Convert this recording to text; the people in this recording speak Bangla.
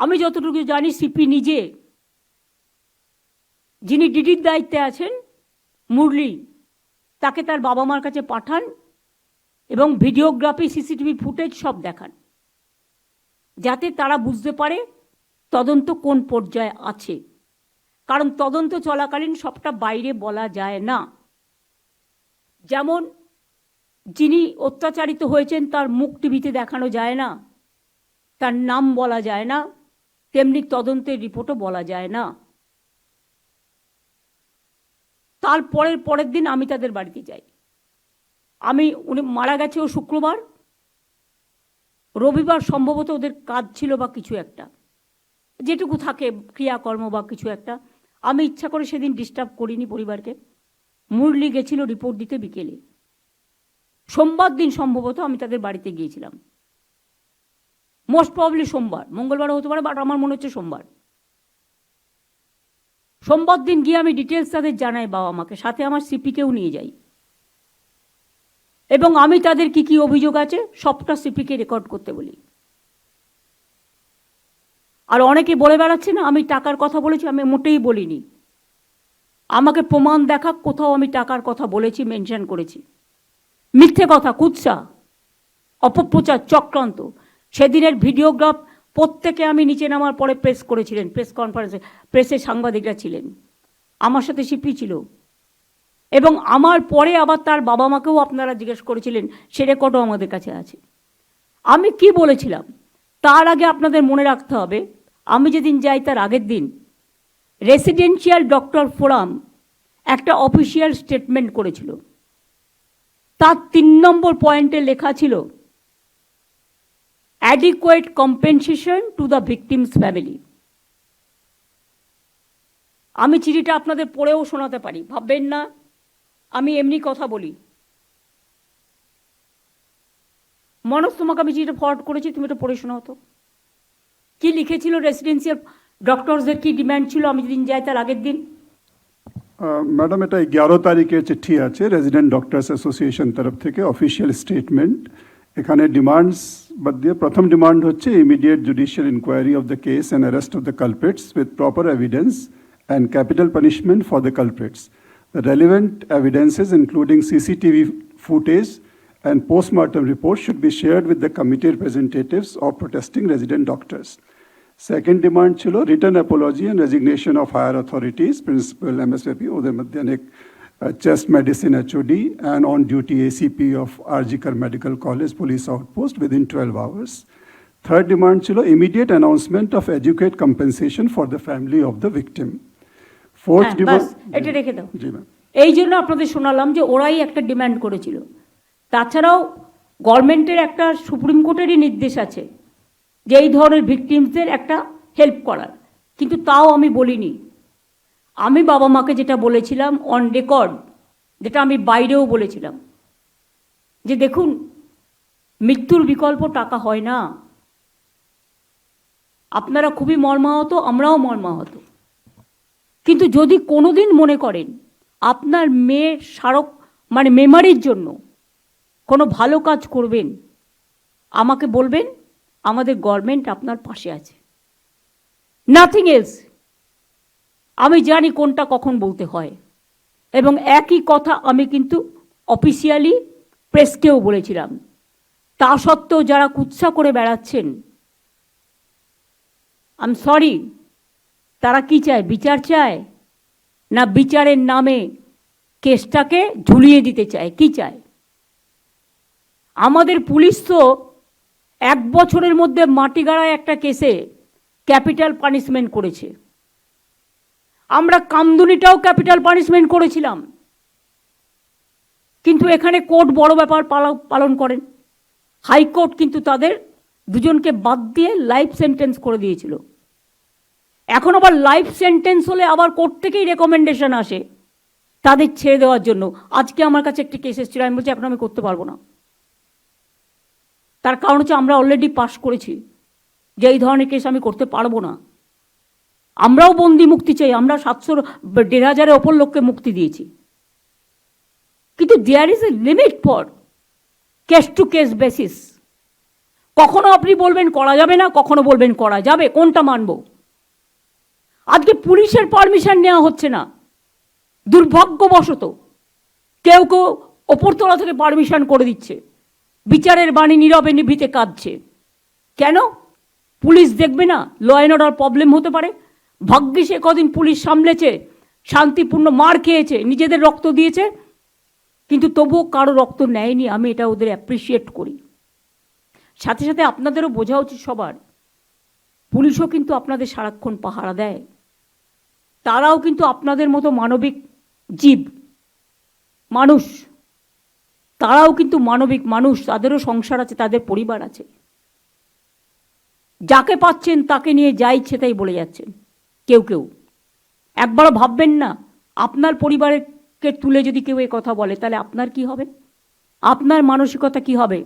আমি যতটুকু জানি সিপি নিজে, যিনি ডিডির দায়িত্বে আছেন, মুরলি, তাকে তার বাবা মার কাছে পাঠান এবং ভিডিওগ্রাফি সিসিটিভি ফুটেজ সব দেখান, যাতে তারা বুঝতে পারে তদন্ত কোন পর্যায়ে আছে। কারণ তদন্ত চলাকালীন সবটা বাইরে বলা যায় না। যেমন, যিনি অত্যাচারিত হয়েছেন তার মুখ টিভিতে দেখানো যায় না, তার নাম বলা যায় না তেমনি তদন্তের রিপোর্টও বলা যায় না। তার পরের পরের দিন আমি তাদের বাড়িতে যাই। আমি, উনি মারা গেছে ও শুক্রবার। রবিবার সম্ভবত ওদের কাজ ছিল বা কিছু একটা। যেটুকু থাকে, ক্রিয়াকর্ম বা কিছু একটা। আমি ইচ্ছা করে সেদিন ডিস্টার্ব করিনি পরিবারকে। মুরলি গেছিল রিপোর্ট দিতে বিকেলে। সোমবার দিন সম্ভবত আমি তাদের বাড়িতে গিয়েছিলাম। মোস্ট প্রবলি সোমবার। মঙ্গলবারও হতে পারে বাট আমার মনে হচ্ছে সোমবার। সোমবার দিন গিয়ে আমি ডিটেলস তাদের জানাই বাবা মাকে, সাথে আমার সিপিকেও নিয়ে যাই। এবং আমি তাদের কি কি অভিযোগ আছে, সবটা সিপিকে রেকর্ড করতে বলি। আর অনেকে বলে বেড়াচ্ছে না, আমি টাকার কথা বলেছি, আমি মোটেই বলিনি। আমাকে প্রমাণ দেখা, কোথাও আমি টাকার কথা বলেছি মেনশন করেছি। মিথ্যে কথা, কুৎসা, অপপ্রচার, চক্রান্ত। সেদিনের ভিডিওগ্রাফ প্রত্যেকে আমি নিচে নামার পরে প্রেস করেছিলেন, প্রেস কনফারেন্সে। প্রেসের সাংবাদিকরা ছিলেন। আমার সাথে সিপি ছিল। এবং আমার পরে আবার তার বাবা মাকেও আপনারা জিজ্ঞেস করেছিলেন, সে রেকর্ডও আমাদের কাছে আছে। আমি কি বলেছিলাম? তার আগে আপনাদের মনে রাখতে হবে, আমি যেদিন যাই তার আগের দিন, রেসিডেন্সিয়াল ডক্টর ফোরাম একটা অফিসিয়াল স্টেটমেন্ট করেছিল। তার তিন নম্বর পয়েন্টে লেখা ছিল adequate compensation to the victims family আমি চিঠিটা আপনাদের পড়েও শোনাতে পারি, ভাববেন না। আমি এমনি কথা বলি। মনোজ, তোমাকে আমি চিঠিটা ফরওয়ার্ড করেছি, তুমি এটা পড়ে শোনাও তো। কি লিখেছিল রেসিডেন্সিয়াল ডক্টরসদের কি ডিমান্ড ছিল, আমি যেদিন যাই তার আগের দিন? ম্যাডাম এটা এগারো তারিখের চিঠি আছে রেজিডেন্ট ডক্টরস অ্যাসোসিয়েশন তরফ থেকে অফিসিয়াল স্টেটমেন্ট এখানে demands বাদ দিয়ে প্রথম ডিমান্ড হচ্ছে immediate judicial inquiry of the case and arrest of the culprits with proper evidence and capital punishment for the culprits The relevant evidences, including CCTV footage and postmortem reports, should be shared with the committee representatives of protesting resident doctors. Second demand ছিল written apology and resignation of higher authorities, principal MSVP, ওদের মধ্যে অনেক chest medicine HOD and on duty ACP of Arjikar Medical College Police Outpost within 12 hours. Third demand ছিল immediate announcement of adequate compensation for the family of the victim. Fourth হ্যাঁ, demand. বাস, এটা রেখে দাও। জি ম্যাম এই জন্য আপনাদের শোনালাম যে ওরাই একটা ডিমান্ড করেছিল তাছাড়াও গভর্নমেন্টের একটা সুপ্রিম কোর্টেরই নির্দেশ আছে যে এই ধরনের ভিকটিমসদের একটা হেল্প করার কিন্তু তাও আমি বলিনি আমি বাবা মাকে যেটা বলেছিলাম অন রেকর্ড যেটা আমি বাইরেও বলেছিলাম, যে দেখুন, মৃত্যুর বিকল্প টাকা হয় না। আপনারা খুবই মর্মাহত, আমরাও মর্মাহত। কিন্তু যদি কোনো দিন মনে করেন, আপনার মেয়ের স্মারক মানে মেমারির জন্য কোনো ভালো কাজ করবেন, আমাকে বলবেন, আমাদের গভর্নমেন্ট আপনার পাশে আছে। নাথিং এলস আমি জানি কোনটা কখন বলতে হয়। এবং একই কথা আমি কিন্তু অফিসিয়ালি প্রেসকেও বলেছিলাম। তা সত্ত্বেও যারা কুৎসা করে বেড়াচ্ছেন আম সরি তারা কি চায়? বিচার চায়? না বিচারের নামে কেসটাকে ঝুলিয়ে দিতে চায়? কি চায়? আমাদের পুলিশ তো এক বছরের মধ্যে মাটিগাড়ায় একটা কেসে ক্যাপিটাল পানিশমেন্ট করেছে। আমরা কামদুনিটাও ক্যাপিটাল পানিশমেন্ট করেছিলাম। কিন্তু এখানে কোর্ট বড় ব্যাপার পালন করেন। হাইকোর্ট কিন্তু তাদের দুজনকে বাদ দিয়ে লাইফ সেন্টেন্স করে দিয়েছিল। এখন আবার লাইফ সেন্টেন্স হলে আবার কোর্ট থেকেই রেকমেন্ডেশন আসে তাদের ছেড়ে দেওয়ার জন্য। আজকে আমার কাছে একটি কেস এসেছিল, আমি বলছি এখন আমি করতে পারব না। তার কারণ হচ্ছে আমরা অলরেডি পাশ করেছি। যে এই ধরনের কেস আমি করতে পারব না। আমরাও বন্দি মুক্তি চাই, আমরা সাতশো দেড় হাজারের ওপর লোককে মুক্তি দিয়েছি। কিন্তু there is a limit for case to case basis কখনো আপনি বলবেন করা যাবে না, কখনো বলবেন করা যাবে, কোনটা মানব? আজকে পুলিশের পারমিশন নেওয়া হচ্ছে না। দুর্ভাগ্যবশত কেউ কেউ ওপরতলা থেকে পারমিশন করে দিচ্ছে। বিচারের বাণী নীরবে নিভিতে কাঁদছে। কেন? পুলিশ দেখবে না ল অ্যান্ড অর্ডার প্রবলেম হতে পারে। ভাগ্যে সে কদিন পুলিশ সামলেছে, শান্তিপূর্ণ মার খেয়েছে, নিজেদের রক্ত দিয়েছে, কিন্তু তবুও কারও রক্ত নেয়নি, আমি এটা ওদের অ্যাপ্রিসিয়েট করি। সাথে সাথে আপনাদেরও বোঝা উচিত সবার, পুলিশও কিন্তু আপনাদের সারাক্ষণ পাহারা দেয়। তারাও কিন্তু আপনাদের মতো মানবিক জীব, মানুষ। তারাও কিন্তু মানবিক মানুষ, তাদেরও সংসার আছে, তাদের পরিবার আছে। যাকে পাচ্ছেন তাকে নিয়ে যা ইচ্ছে তাই বলে যাচ্ছেন। কেউ কেউ। একবারও ভাববেন না, আপনার পরিবারকে তুলে যদি কেউ এ কথা বলে, তাহলে আপনার কি হবে? আপনার মানসিকতা কি হবে?